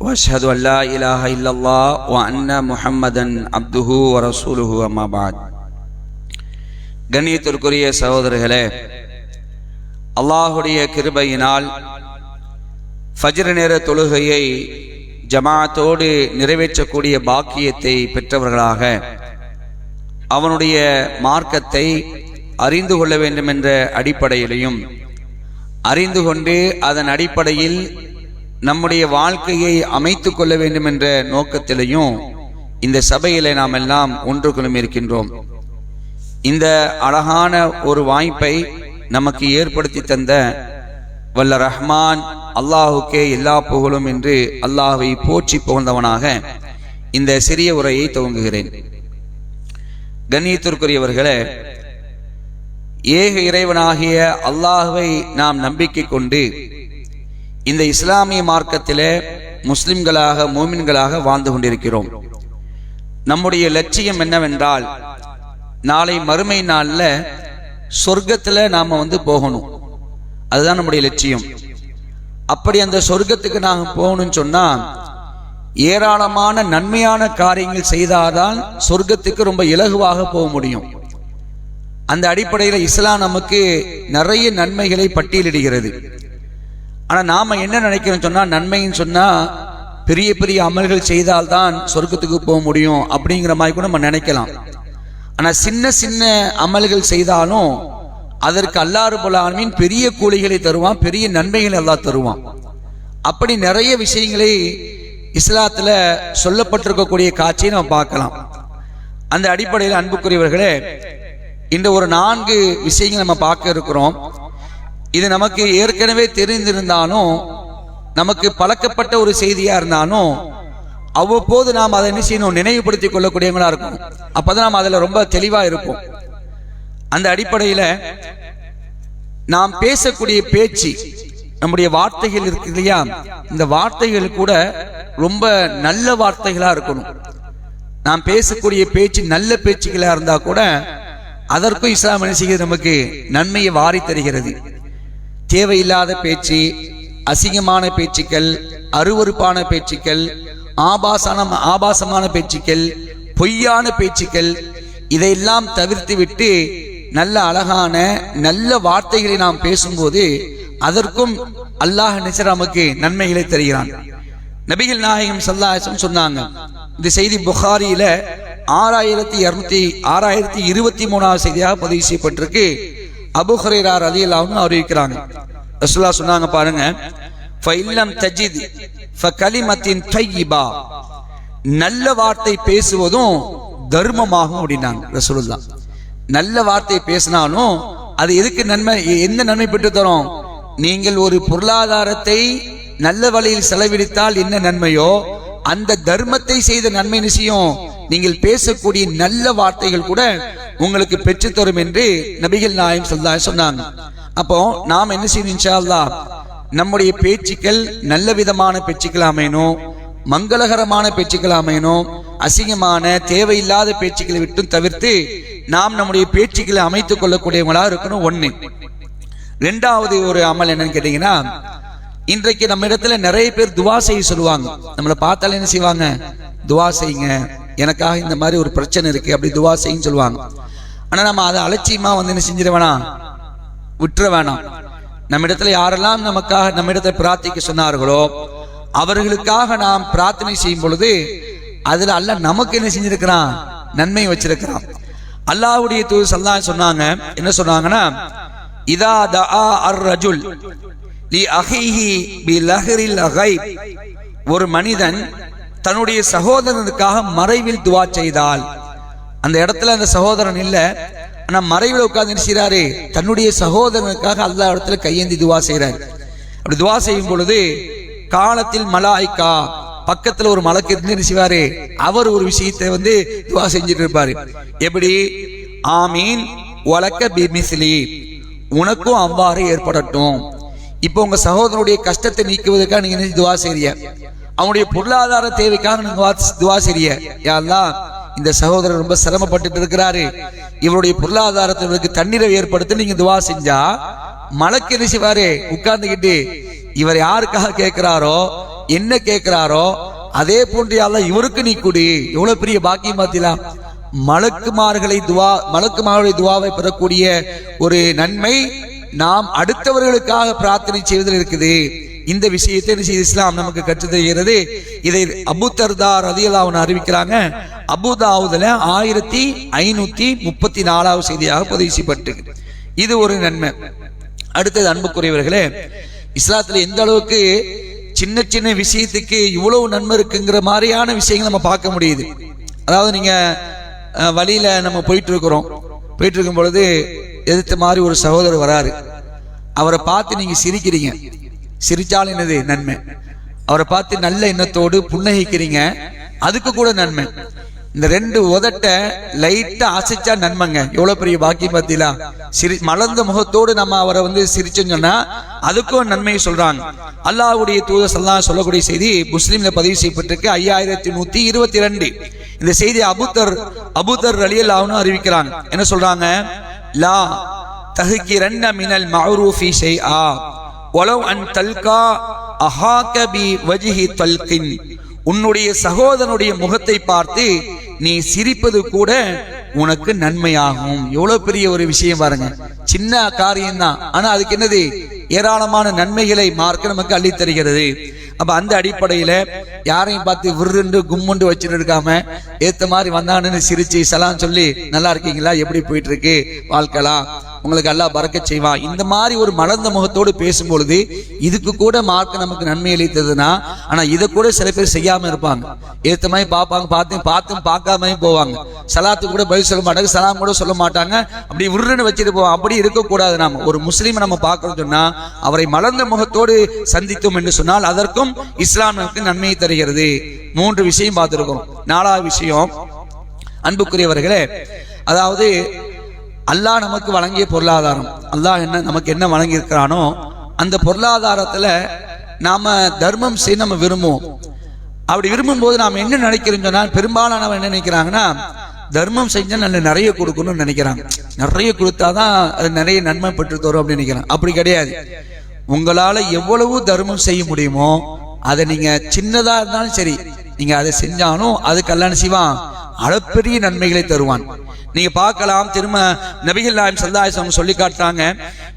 واشهد ان لا اله الا الله وان محمدا عبده ورسوله اما بعد கண்ணியத்திற்குரிய சகோதரர்களே அல்லாஹுடைய கிருபையினால் ஃபஜ்ர் நேர தொழுகையை ஜமாத்தோடு நிறைவேற்றக்கூடிய பாக்கியத்தை பெற்றவர்களாக அவனுடைய மார்க்கத்தை அறிந்து கொள்ள வேண்டும் என்ற அடிப்படையிலையும் அறிந்து கொண்டு அதன் அடிப்படையில் நம்முடைய வாழ்க்கையை அமைத்து கொள்ள வேண்டும் என்ற நோக்கத்திலையும் இந்த சபையில நாம் எல்லாம் ஒன்று குழும் இருக்கின்றோம். இந்த அழகான ஒரு வாய்ப்பை நமக்கு ஏற்படுத்தி தந்த வல்ல ரஹ்மான் அல்லாஹுக்கே எல்லா புகழும் என்று அல்லாஹை போற்றி புகழ்ந்தவனாக இந்த சிறிய உரையை துவங்குகிறேன். கண்ணியத்திற்குரியவர்களே ஏக இறைவனாகிய அல்லாஹுவை நாம் நம்பிக்கை கொண்டு இந்த இஸ்லாமிய மார்க்கத்திலே முஸ்லிம்களாக மூமின்களாக வாழ்ந்து கொண்டிருக்கிறோம். நம்முடைய லட்சியம் என்னவென்றால் நாளை மறுமை நாளில் சொர்க்கத்தில் நாம் வந்து போகணும். அதுதான் நம்முடைய லட்சியம். அப்படி அந்த சொர்க்கத்துக்கு நாங்கள் போகணும்னு சொன்னால் ஏராளமான நன்மையான காரியங்கள் செய்தாதான் சொர்க்கத்துக்கு ரொம்ப இலகுவாக போக முடியும். அந்த அடிப்படையில் இஸ்லாம் நமக்கு நிறைய நன்மைகளை பட்டியலிடுகிறது. ஆனால் நாம் என்ன நினைக்கிறோம் சொன்னால் நன்மைன்னு சொன்னால் பெரிய பெரிய அமல்கள் செய்தால்தான் சொர்க்கத்துக்கு போக முடியும் அப்படிங்கிற மாதிரி கூட நம்ம நினைக்கலாம். ஆனால் சின்ன சின்ன அமல்கள் செய்தாலும் அதற்கு அல்லாறு போலாமின் பெரிய கூலிகளை தருவான் பெரிய நன்மைகளை எல்லாம் தருவான். அப்படி நிறைய விஷயங்களை இஸ்லாத்தில் சொல்லப்பட்டிருக்கக்கூடிய காட்சியை நம்ம பார்க்கலாம். அந்த அடிப்படையில் அன்புக்குரியவர்களே இந்த ஒரு நான்கு விஷயங்கள் நம்ம பார்க்க இருக்கிறோம். இது நமக்கு ஏற்கனவே தெரிந்திருந்தாலும் நமக்கு பழக்கப்பட்ட ஒரு செய்தியா இருந்தாலும் அவ்வப்போது நாம் அதை என்ன செய்யணும் நினைவுபடுத்தி கொள்ளக்கூடியவங்களா இருக்கும் அப்பதான் நாம் அதில் ரொம்ப தெளிவா இருப்போம். அந்த அடிப்படையில் நாம் பேசக்கூடிய பேச்சு நம்முடைய வார்த்தைகள் இருக்கு இல்லையா? இந்த வார்த்தைகள் கூட ரொம்ப நல்ல வார்த்தைகளா இருக்கணும். நாம் பேசக்கூடிய பேச்சு நல்ல பேச்சுகளா இருந்தா கூட அதற்கும் இஸ்லாம் என்ன செய்கிறது நமக்கு நன்மையை வாரி தருகிறது. தேவையில்லாத பேச்சு அசிங்கமான பேச்சுக்கள் அருவறுப்பான பேச்சுக்கள் ஆபாசன ஆபாசமான பேச்சுக்கள் பொய்யான பேச்சுக்கள் இதையெல்லாம் தவிர்த்து விட்டு நல்ல அழகான நல்ல வார்த்தைகளை நாம் பேசும்போது அதற்கும் அல்லாஹ் நிசராமுக்கு நமக்கு நன்மைகளை தருகிறான். நபிகள் நாயகம் சல்லாசம் சொன்னாங்க இந்த செய்தி புகாரியில ஆறாயிரத்தி இருநூத்தி ஆறாயிரத்தி இருபத்தி மூணாவது செய்தியாக பதிவு செய்யப்பட்டிருக்கு. அபுஹரேரார் அலி அல்லாவும் அறிவிக்கிறாங்க. ரசுல்லா சொன்னாங்க பாருங்க ஃபைல்லம் தஜித் ஃபகலிமத்தின் தையிபா. நல்ல வார்த்தை பேசுவதும் தர்மமாகும் அப்படின்னாங்க ரசூலுல்லா நல்ல வார்த்தை பேசினாலும் அது எதுக்கு நன்மை எந்த நன்மை பெற்று தரும்? நீங்கள் ஒரு பொருளாதாரத்தை நல்ல வழியில் செலவழித்தால் என்ன நன்மையோ அந்த தர்மத்தை செய்த நன்மை நிச்சயம் நீங்கள் பேசக்கூடிய நல்ல வார்த்தைகள் கூட உங்களுக்கு பெற்று தரும் என்று நபிகள் நாயம் சொல்லா சொன்னாங்க. அப்போ நாம் என்ன செய்யணும் இன்ஷா நம்முடைய பேச்சுக்கள் நல்ல விதமான பேச்சுக்கள் அமையணும். மங்களகரமான பேச்சுக்கள் அமையணும். அசிங்கமான தேவையில்லாத பேச்சுக்களை விட்டும் தவிர்த்து நாம் நம்முடைய பேச்சுக்களை அமைத்துக் கொள்ளக்கூடியவங்களா இருக்கணும் ஒண்ணு. ரெண்டாவது ஒரு அமல் என்னன்னு கேட்டீங்கன்னா இன்றைக்கு நம்ம இடத்துல நிறைய பேர் துவா செய்ய சொல்லுவாங்க. நம்மளை பார்த்தாலே என்ன செய்வாங்க? துவா செய்யுங்க. எனக்காக இந்த மாதிரி ஒரு பிரச்சனை இருக்கு அப்படி துவா செய்யுன்னு சொல்லுவாங்க. ஆனா நம்ம அதை அலட்சியமா வந்து என்ன செஞ்சிட வேணாம்? விட்டுற வேணாம். நம்ம இடத்துல யாரெல்லாம் நமக்காக நம்ம பிரார்த்திக்க சொன்னார்களோ அவர்களுக்காக நாம் பிரார்த்தனை செய்யும் பொழுது அதுல அல்ல நமக்கு என்ன செஞ்சிருக்கிறான்? நன்மை வச்சிருக்கிறான். அல்லாவுடைய தூது சல்லா சொன்னாங்க என்ன சொன்னாங்கன்னா இதா தஆ அர் ரஜுல் லி அஹிஹி பி லஹரில் அகைப் ஒரு மனிதன் தன்னுடைய சகோதரனுக்காக மறைவில் துவா செய்தால் அந்த இடத்துல அந்த சகோதரன் இல்ல. ஆனா மறைவில் உட்கார்ந்து என்ன தன்னுடைய சகோதரனுக்காக அல்லா இடத்துல கையேந்தி துவா செய்றாரு. அப்படி துவா செய்யும் பொழுது காலத்தில் மலாய்க்கா பக்கத்துல ஒரு மலக்கு இருந்து நினைச்சுவாரு அவர் ஒரு விஷயத்தை வந்து துவா செஞ்சுட்டு இருப்பாரு. எப்படி? ஆமீன். உலக்க பிமிஸ்லி. உனக்கும் அவ்வாறு ஏற்படட்டும். இப்போ உங்க சகோதரனுடைய கஷ்டத்தை நீக்குவதற்காக நீங்க துவா செய்ய அவனுடைய பொருளாதார தேவைக்காக நீங்க துவா செய்ய யா இந்த சகோதரர் ரொம்ப சிரமப்பட்டுட்டு இருக்கிறாரு. இவருடைய பொருளாதாரத்திற்கு தண்ணீரை ஏற்படுத்தி நீங்க துவா செஞ்சா மலைக்கு என்ன செய்வாரு? உட்கார்ந்துகிட்டு இவர் யாருக்காக கேட்கிறாரோ என்ன கேட்கிறாரோ அதே போன்ற யா இவருக்கு நீ குடி. எவ்வளவு பெரிய பாக்கியம் பார்த்தீங்களா மலக்குமார்களை துவா மலக்குமார்களை துவாவை பெறக்கூடிய ஒரு நன்மை நாம் அடுத்தவர்களுக்காக பிரார்த்தனை செய்வதில் இருக்குது. இந்த விஷயத்தை என்ன செய்து இஸ்லாம் நமக்கு கற்று தருகிறது. இதை அபுத்தர்தா தர்தார் அறிவிக்கிறாங்க. அபுதாவுதுல ஆயிரத்தி ஐநூத்தி முப்பத்தி நாலாவது செய்தியாக பதிவு செய்யப்பட்டு இது ஒரு நன்மை. அடுத்தது அன்புக்குரியவர்களே இஸ்லாத்துல எந்த அளவுக்கு சின்ன சின்ன விஷயத்துக்கு இவ்வளவு நன்மை இருக்குங்கிற மாதிரியான விஷயங்கள் நம்ம பார்க்க முடியுது. அதாவது நீங்க வழியில நம்ம போயிட்டு இருக்கிறோம் போயிட்டு இருக்கும் பொழுது எதிர்த்த மாதிரி ஒரு சகோதரர் வராரு. அவரை பார்த்து நீங்க சிரிக்கிறீங்க. சிரிச்சால் என்னது நன்மை. அவரை பார்த்து நல்ல எண்ணத்தோடு புன்னகிக்கிறீங்க அதுக்கு கூட நன்மை. இந்த ரெண்டு உதட்ட லைட்டா அசைச்சா நன்மைங்க. எவ்வளவு பெரிய பாக்கியம் பார்த்தீங்களா? சிரி மலர்ந்த முகத்தோடு நம்ம அவரை வந்து சிரிச்சோம்னா அதுக்கும் நன்மையை சொல்றாங்க. அல்லாஹ்வுடைய தூதர் எல்லாம் சொல்லக்கூடிய செய்தி முஸ்லீம்ல பதிவு செய்யப்பட்டிருக்கு. ஐயாயிரத்தி நூத்தி இருபத்தி ரெண்டு இந்த செய்தி அபுத்தர் அபுத்தர் ரலியல்லாஹுன்னு அறிவிக்கிறாங்க. என்ன சொல்றாங்க? லா தஹ்கிரன்ன மினல் ஃபிசை ஆ ஒலவ் அன் தல்கா அஹாகபி வஜிஹி தல்கின். உன்னுடைய சகோதரனுடைய முகத்தை பார்த்து நீ சிரிப்பது கூட உனக்கு நன்மையாகும். எவ்வளவு பெரிய ஒரு விஷயம் பாருங்க. சின்ன காரியம் தான் ஆனா அதுக்கு என்னது? ஏராளமான நன்மைகளை மார்க்க நமக்கு அள்ளித் தருகிறது. அப்ப அந்த அடிப்படையில யாரையும் பார்த்து விருண்டு கும்முண்டு வச்சுட்டு இருக்காம ஏத்த மாதிரி வந்தானுன்னு சிரிச்சு சலாம் சொல்லி நல்லா இருக்கீங்களா? எப்படி போயிட்டு இருக்கு? வாழ்க்கலாம் உங்களுக்கு அல்லாஹ் பறக்க செய்வான். இந்த மாதிரி ஒரு மலர்ந்த முகத்தோடு பேசும்பொழுது இதுக்கு கூட மார்க்க நமக்கு நன்மை அளித்ததுன்னா ஆனா இதை கூட சில பேர் செய்யாம இருப்பாங்க. ஏத்த மாதிரி பார்ப்பாங்க பார்த்து பார்த்தும் பார்க்காம போவாங்க. சலாத்து கூட பதில் சொல்ல மாட்டாங்க சலாம் கூட சொல்ல மாட்டாங்க. அப்படி உருன்னு வச்சுட்டு போவோம் அப்படி இருக்கக்கூடாது நாம. ஒரு முஸ்லீமை நம்ம பார்க்கறோம் சொன்னா அவரை மலர்ந்த முகத்தோடு சந்தித்தோம் என்று சொன்னால் அதற்கும் இஸ்லாமிற்கு நன்மையை தருகிறது. மூன்று விஷயம் பார்த்துருக்கோம் நாலாவது விஷயம் அன்புக்குரியவர்களே அதாவது அல்லாஹ் நமக்கு வழங்கிய பொருளாதாரம். அல்லாஹ் என்ன நமக்கு என்ன வழங்கியிருக்கிறானோ அந்த பொருளாதாரத்துல நாம தர்மம் செய்ய நம்ம விரும்புவோம். அப்படி விரும்பும்போது நாம் என்ன நினைக்கிறோம் சொன்னால் பெரும்பாலானவன் என்ன நினைக்கிறாங்கன்னா தர்மம் செஞ்சா நல்ல நிறைய கொடுக்கணும்னு நினைக்கிறாங்க. நிறைய கொடுத்தாதான் அது நிறைய நன்மை பெற்று தரும் அப்படின்னு நினைக்கிறாங்க. அப்படி கிடையாது. உங்களால எவ்வளவு தர்மம் செய்ய முடியுமோ அதை நீங்க சின்னதா இருந்தாலும் சரி நீங்க அதை செஞ்சாலும் அது கல்யாணம் செய்வான். அளப்பெரிய நன்மைகளை தருவான். நீங்க பார்க்கலாம். திரும்ப நபிகள் நாயம் சல்லாஸ் அவங்க சொல்லி காட்டுறாங்க.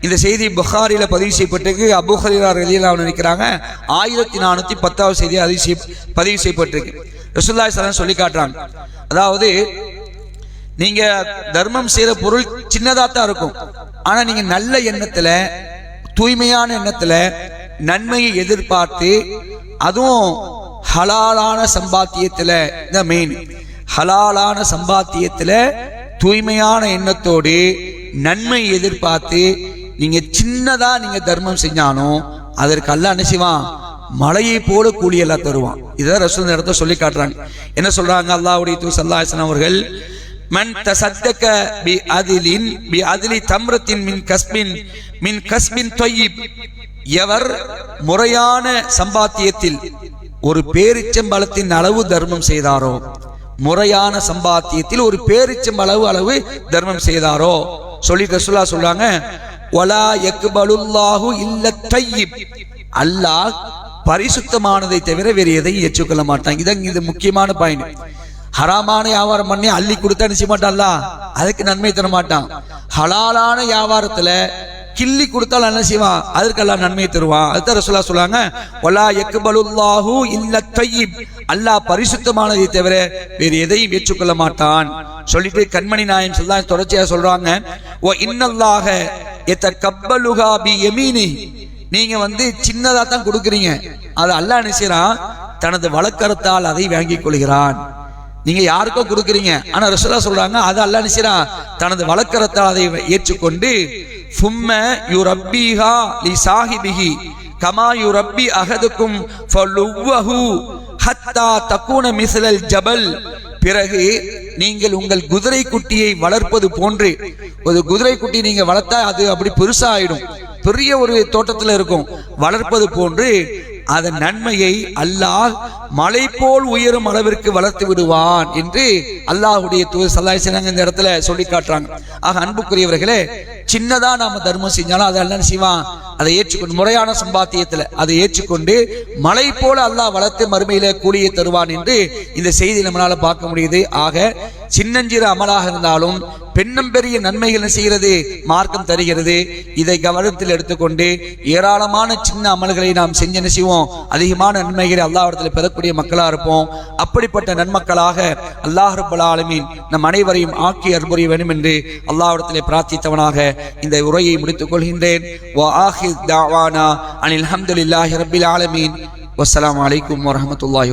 இந்த செய்தி புகாரில பதிவு செய்யப்பட்டிருக்கு. அபு ஹரீரா ரலியல்லாஹு நினைக்கிறாங்க. ஆயிரத்தி நானூத்தி பத்தாவது செய்தி அதிசய பதிவு செய்யப்பட்டிருக்கு. ரசுல்லாய் சலாம் சொல்லி காட்டுறாங்க. அதாவது நீங்க தர்மம் செய்யற பொருள் சின்னதா தான் இருக்கும். ஆனா நீங்க நல்ல எண்ணத்துல தூய்மையான எண்ணத்துல நன்மையை எதிர்பார்த்து அதுவும் ஹலாலான சம்பாத்தியத்துல இந்த மெயின் ஹலாலான சம்பாத்தியத்துல தூய்மையான எண்ணத்தோடு நன்மை எதிர்பார்த்து நீங்க சின்னதா நீங்க தர்மம் செஞ்சாலும் அதற்கு அல்ல என்ன செய்வான்? மலையை போல கூலி எல்லாம் தருவான். இதான் ரசூல் இடத்த சொல்லி காட்டுறாங்க. என்ன சொல்றாங்க? அல்லாஹ்வுடைய தூ சல்லாஹன் அவர்கள் மன் தசத்தக பி அதிலின் பி அதிலி தம்ரத்தின் மின் கஸ்பின் மின் கஸ்பின் தொய்யிப். எவர் முறையான சம்பாத்தியத்தில் ஒரு பேரிச்சம்பளத்தின் அளவு தர்மம் செய்தாரோ முறையான சம்பாத்தியத்தில் ஒரு பேரிச்சம் அளவு அளவு தர்மம் செய்தாரோ? சொல்லி ரசூலா சொல்றாங்க வலா யக்பலுல்லாஹு இல்ல தையிப். அல்லாஹ் பரிசுத்தமானதை தவிர வேறு எதையும் ஏற்றுக்கொள்ள மாட்டாங்க இதான் இது முக்கியமான பாயிண்ட் ஹராமான வியாபாரம் பண்ணி அள்ளி கொடுத்தா நிச்சய மாட்டான்ல அதுக்கு நன்மை தர மாட்டான். ஹலாலான வியாபாரத்துல கிள்ளி கொடுத்தால் என்ன செய்வான்? அதற்கெல்லாம் நன்மை தருவான். அதுதான் ரசூலா சொல்லுவாங்க ஒலா எக்குபலுல்லாஹு இல்ல தய்யிப் அல்லாஹ் பரிசுத்தமானதை தவிர வேறு எதையும் ஏற்றுக்கொள்ள மாட்டான். சொல்லிட்டு கண்மணி நாயம் சொல்லா தொடர்ச்சியா சொல்றாங்க ஓ இன்னல்லாக எத்த கப்பலுகா பி எமீனி நீங்க வந்து சின்னதா தான் கொடுக்குறீங்க. அது அல்லாஹ் என்ன தனது வழக்கரத்தால் அதை வாங்கிக் கொள்கிறான். நீங்க யாருக்கோ கொடுக்குறீங்க. ஆனா ரசூலா சொல்றாங்க அது அல்லாஹ் என்ன தனது வழக்கரத்தால் அதை ஏற்றுக்கொண்டு சும்ம யுரப்பிஹா லி சாஹிபிஹி கமா யுரப்பி அகதுக்கும் ஃபலுவ்வஹு ஹத்தா தக்கூன மிசலல் ஜபல். பிறகு நீங்கள் உங்கள் குதிரை குட்டியை வளர்ப்பது போன்று ஒரு குதிரை குட்டி நீங்க வளர்த்தா அது அப்படி பெருசா ஆயிடும். பெரிய ஒரு தோட்டத்தில் இருக்கும். வளர்ப்பது போன்று அதன் நன்மையை அல்லாஹ் மலை போல் உயரும் அளவிற்கு வளர்த்து விடுவான் என்று அல்லாஹ்வுடைய தூதர் சல்லாஹ் இந்த இடத்துல சொல்லி காட்டுறாங்க. ஆக அன்புக்குரியவர்களே சின்னதா நாம தர்மம் செஞ்சாலும் அதை அல்ல செய்வான். அதை ஏற்றுக்கொண்டு முறையான சம்பாத்தியத்துல அதை ஏற்றுக்கொண்டு மலை போல அல்லாஹ் வளர்த்து மறுமையில கூலியை தருவான் என்று இந்த செய்தி நம்மளால பார்க்க முடியுது. ஆக சின்னஞ்சிறு அமலாக இருந்தாலும் பெரிய நன்மைகள் செய்கிறது மார்க்கம் தருகிறது. இதை கவனத்தில் எடுத்துக்கொண்டு ஏராளமான சின்ன அமல்களை நாம் செஞ்சு என்ன செய்வோம்? அதிகமான நன்மைகளை அல்லாஹிடத்தில் பெறக்கூடிய மக்களாக இருப்போம். அப்படிப்பட்ட நன்மக்களாக அல்லாஹ் ரப்பல் ஆலமீன் நம் அனைவரையும் ஆக்கி அற்புரிய வேண்டும் என்று அல்லாஹிடத்தில் பிரார்த்தித்தவனாக இந்த உரையை முடித்துக் கொள்கின்றேன். வா ஆஹிர் தாவானா அனில் அல்ஹம்துலில்லாஹி ரப்பில் ஆலமீன். வஸ்ஸலாமு அலைக்கும் வரஹ்மத்துல்லாஹி